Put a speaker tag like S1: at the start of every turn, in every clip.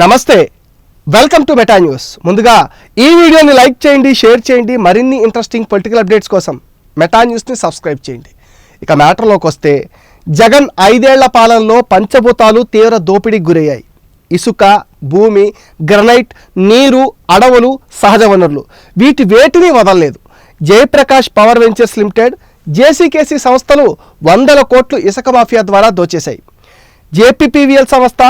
S1: నమస్తే welcome to Meta news. ముందుగా ఈ వీడియోని లైక్ చేయండి షేర్ చేయండి మరిన్ని ఇంట్రెస్టింగ్ పొలిటికల్ అప్డేట్స్ కోసం మెటా న్యూస్ని సబ్స్క్రైబ్ చేయండి. ఇక మ్యాటర్లోకి వస్తే జగన్ ఐదేళ్ళ పాలనలో పంచభూతాలు తీవ్ర దోపిడీకి గురయ్యాయి. ఇసుక భూమి గ్రనైట్ నీరు అడవులు సహజ వనరులు. వీటి వేటిని వదలలేదు. Jaiprakash Power Ventures Limited JCKC సంస్థలు వందల కోట్లు ఇసుక మాఫియా ద్వారా దోచేశాయి. జేపీపీవీఎల్ సంస్థ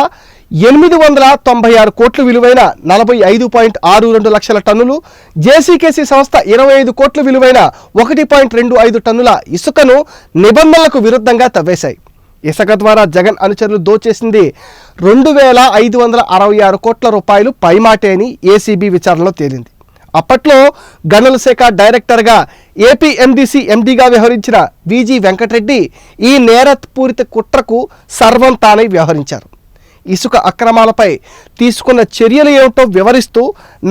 S1: ఎనిమిది వందల తొంభై ఆరు కోట్లు విలువైన నలభై ఐదు పాయింట్ ఆరు రెండు లక్షల టన్నులు జేసీకేసీ సంస్థ ఇరవై ఐదు కోట్ల విలువైన ఒకటి పాయింట్ రెండు ఐదు టన్నుల ఇసుకను నిబంధనలకు విరుద్ధంగా తవ్వేశాయి. ఇసుక ద్వారా జగన్ అనుచరులు దోచేసింది రెండు వేల ఐదు వందల అరవై ఆరు కోట్ల రూపాయలు పైమాటే అని ఏసీబీ విచారణలో తేలింది. అప్పట్లో గనుల శాఖ డైరెక్టర్గా ఏపీఎండిసి ఎండీసీ ఎండీగా వ్యవహరించిన విజి వెంకటరెడ్డి ఈ నేరపూరిత కుట్రకు సర్వం తానై వ్యవహరించారు. ఇసుక అక్రమాలపై తీసుకున్న చర్యలు ఏమిటో వివరిస్తూ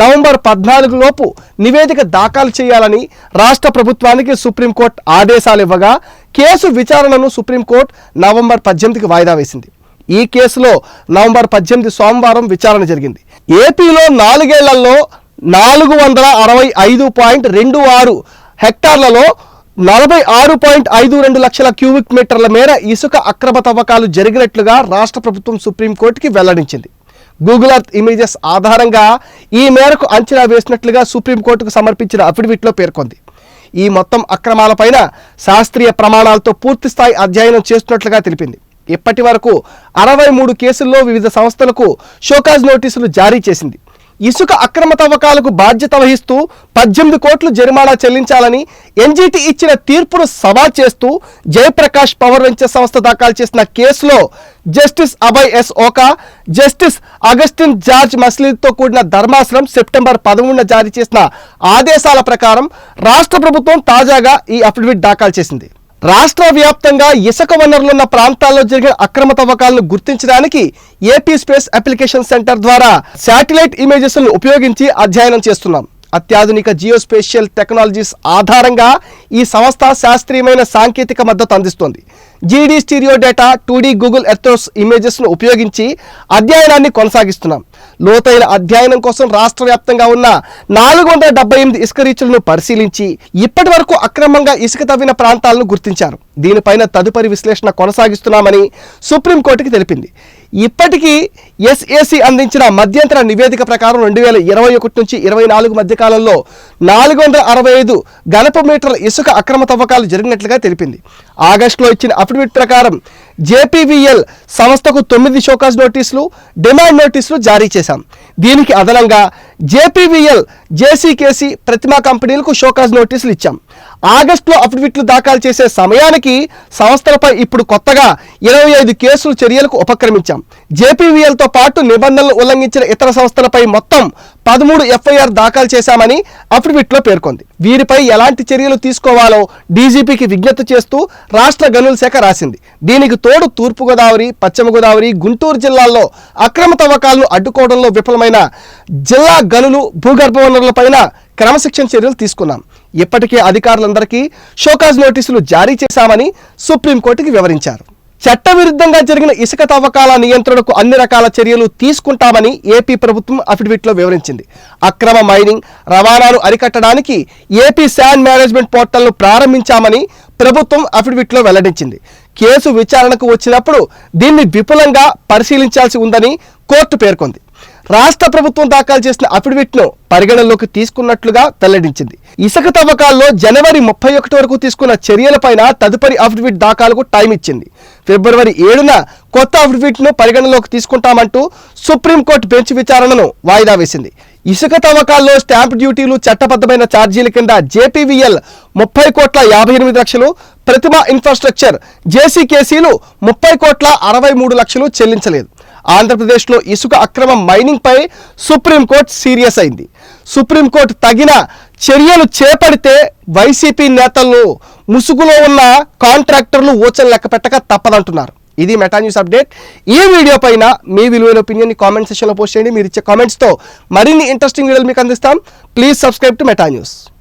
S1: నవంబర్ పద్నాలుగు లోపు నివేదిక దాఖలు చేయాలని రాష్ట్ర ప్రభుత్వానికి సుప్రీంకోర్టు ఆదేశాలు ఇవ్వగా కేసు విచారణను సుప్రీంకోర్టు నవంబర్ పద్దెనిమిదికి వాయిదా వేసింది. ఈ కేసులో నవంబర్ పద్దెనిమిది సోమవారం విచారణ జరిగింది. ఏపీలో నాలుగేళ్ళలో నాలుగు వందల అరవై ఐదు పాయింట్ రెండు ఆరు హెక్టార్లలో నలభై ఆరు పాయింట్ ఐదు రెండు లక్షల క్యూబిక్ మీటర్ల మేర ఇసుక అక్రమ తవ్వకాలు జరిగినట్లుగా రాష్ట్ర ప్రభుత్వం సుప్రీంకోర్టుకి వెల్లడించింది. గూగుల్ అర్త్ ఇమేజెస్ ఆధారంగా ఈ మేరకు అంచనా వేసినట్లుగా సుప్రీంకోర్టుకు సమర్పించిన అఫిడవిట్లో పేర్కొంది. ఈ మొత్తం అక్రమాలపైన శాస్త్రీయ ప్రమాణాలతో పూర్తిస్థాయి అధ్యయనం చేస్తున్నట్లుగా తెలిపింది. ఇప్పటి వరకు అరవై మూడు కేసుల్లో వివిధ సంస్థలకు షోకాజ్ నోటీసులు జారీ చేసింది. ఇసుక అక్రమ తవ్వకాలకు బాధ్యత వహిస్తూ పద్దెనిమిది కోట్లు జరిమానా చెల్లించాలని ఎన్జీటీ ఇచ్చిన తీర్పును సవాల్ చేస్తూ జయప్రకాష్ పవర్ వెంచర్ సంస్థ దాఖలు చేసిన కేసులో Justice Abhay S Oka Justice Augustine George మస్లీద్తో కూడిన ధర్మాసనం సెప్టెంబర్ పదమూడున జారీ చేసిన ఆదేశాల ప్రకారం రాష్ట్ర ప్రభుత్వం తాజాగా ఈ అఫిడవిట్ దాఖలు చేసింది. రాష్ట్ర వ్యాప్తంగా ఇసుక వనరులున్న ప్రాంతాల్లో జరిగిన అక్రమ తవ్వకాలను గుర్తించడానికి ఏపీ స్పేస్ అప్లికేషన్ సెంటర్ ద్వారా శాటిలైట్ ఇమేజెస్ను ఉపయోగించి అధ్యయనం చేస్తున్నాం. అత్యాధునిక జియోస్పేషియల్ టెక్నాలజీస్ ఆధారంగా ఈ సంస్థ శాస్త్రీయమైన సాంకేతిక మద్దతు అందిస్తోంది. GD stereo data two D Google ఎర్తోస్ ఇమేజెస్ను ఉపయోగించి అధ్యయనాన్ని కొనసాగిస్తున్నాం. లోతైన అధ్యయనం కోసం రాష్ట్ర వ్యాప్తంగా ఉన్న నాలుగు వందల డెబ్బై ఎనిమిది ఇసుక రీచులను పరిశీలించి ఇప్పటి వరకు అక్రమంగా ఇసుక తవ్విన ప్రాంతాలను గుర్తించారు. దీనిపైన తదుపరి విశ్లేషణ కొనసాగిస్తున్నామని సుప్రీంకోర్టుకి తెలిపింది. ఇప్పటికీ ఎస్ఏసి అందించిన మధ్యంతర నివేదిక ప్రకారం రెండు వేల ఇరవై ఒకటి నుంచి ఇరవై నాలుగు మధ్య కాలంలో నాలుగు వందల అరవై ఐదు గణపు మీటర్ల ఇసుక అక్రమ తవ్వకాలు జరిగినట్లుగా తెలిపింది. ఆగస్టులో ఇచ్చిన అఫిడవిట్ ప్రకారం జేపీవీఎల్ సంస్థకు తొమ్మిది షోకాజ్ నోటీసులు డిమాండ్ నోటీసులు జారీ చేశాం. దీనికి అదనంగా జేపీవీఎల్ జేసీకేసీ ప్రతిమా కంపెనీలకు షోకాజ్ నోటీసులు ఇచ్చాం. ఆగస్టులో అఫిడవిట్లు దాఖలు చేసే సమయానికి సంస్థలపై ఇప్పుడు కొత్తగా ఇరవై ఐదు కేసులు చర్యలకు ఉపక్రమించాం. జేపీవీఎల్తో పాటు నిబంధనలు ఉల్లంఘించిన ఇతర సంస్థలపై మొత్తం పదమూడు ఎఫ్ఐఆర్ దాఖలు చేశామని అఫిడవిట్లో పేర్కొంది. వీరిపై ఎలాంటి చర్యలు తీసుకోవాలో డీజీపీకి విజ్ఞప్తి చేస్తూ రాష్ట్ర గనుల శాఖ రాసింది. దీనికి తోడు తూర్పుగోదావరి పశ్చిమ గోదావరి గుంటూరు జిల్లాల్లో అక్రమ తవ్వకాలను అడ్డుకోవడంలో విఫలమైన జిల్లా గనులు భూగర్భ వనరులపైన క్రమశిక్షణ చర్యలు తీసుకున్నాం. ఇప్పటికే అధికారులందరికీ షోకాజ్ నోటీసులు జారీ చేశామని సుప్రీంకోర్టుకి వివరించారు. చట్టవిరుద్ధంగా జరిగిన ఇసుక తవ్వకాల నియంత్రణకు అన్ని రకాల చర్యలు తీసుకుంటామని ఏపీ ప్రభుత్వం అఫిడవిట్లో వివరించింది. అక్రమ మైనింగ్ రవాణాను అరికట్టడానికి ఏపీ శాండ్ మేనేజ్మెంట్ పోర్టల్ను ప్రారంభించామని ప్రభుత్వం అఫిడవిట్లో వెల్లడించింది. కేసు విచారణకు వచ్చినప్పుడు దీన్ని విపులంగా పరిశీలించాల్సి ఉందని కోర్టు పేర్కొంది. రాష్ట్ర ప్రభుత్వం దాఖలు చేసిన అఫిడవిట్ను పరిగణనలోకి తీసుకున్నట్లుగా వెల్లడించింది ఇసుక తవ్వకాల్లో జనవరి ముప్పై ఒకటి వరకు తీసుకున్న చర్యలపైన తదుపరి అఫిడవిట్ దాఖలకు టైం ఇచ్చింది. ఫిబ్రవరి ఏడున కొత్త అఫిడవిట్ను పరిగణనలోకి తీసుకుంటామంటూ సుప్రీంకోర్టు బెంచ్ విచారణను వాయిదా వేసింది. ఇసుక తవ్వకాల్లో స్టాంప్ డ్యూటీలు చట్టబద్ధమైన ఛార్జీల కింద జేపీవీఎల్ ముప్పై కోట్ల యాభై ఎనిమిది లక్షలు ప్రతిమ ఇన్ఫ్రాస్ట్రక్చర్ జేసీకేసీలు ముప్పై కోట్ల అరవై మూడు లక్షలు చెల్లించలేదు. ఆంధ్రప్రదేశ్లో ఇసుక అక్రమ మైనింగ్ పై సుప్రీంకోర్టు సీరియస్ అయింది. సుప్రీంకోర్టు తగిన చర్యలు చేపడితే వైసీపీ నేతలు ముసుగులో ఉన్న కాంట్రాక్టర్లు ఊచలు లెక్క పెట్టక తప్పదంటున్నారు. ఇది మెటా న్యూస్ అప్డేట్. ఈ వీడియో పైన మీ విలువైన ఒపీనియన్ని కామెంట్ సెక్షన్లో పోస్ట్ చేయండి. మీరు ఇచ్చే కామెంట్స్తో మరిన్ని ఇంట్రెస్టింగ్ వీడియోలు మీకు అందిస్తాం. Please subscribe to Meta News